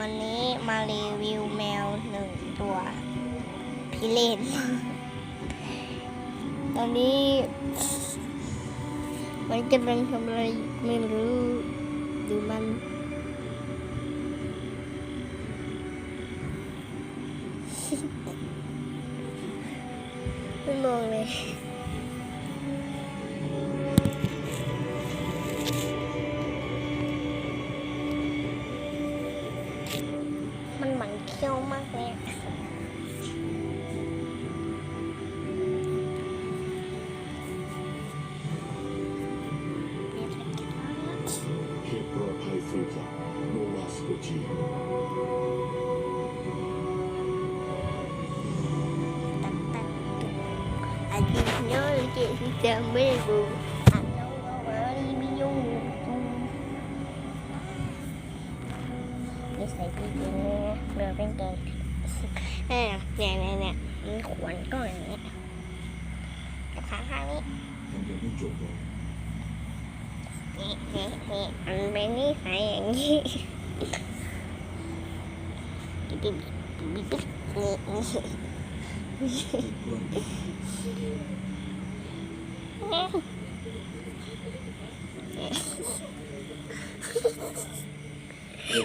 วันนี้มารีวิวแมวหนึ่งตัวพิเรนตอนนี้ มันกำลังทำอะไรไม่รู้ดูมันไม่มองเลย มันหมันเขี้ยวมากเลยอะเรียกสักครั้งเขตปลอดภัยฟรีจากโนวาสโกจีตักตักตุกอาจจะเยอะเลยเจ๊ที่จะไม่รู้ นิสัยที่ดีเนี่ยเรือเป็นแกเนี่ยเนี่ยเนี่ยเนี่ยมันขวนก็อย่างนี้กับข้างข้างนี้นี่นี่นี่มันเป็นนิสัยอย่างนี้ปิ๊บปิ๊บบิ๊บนี่นี่ เ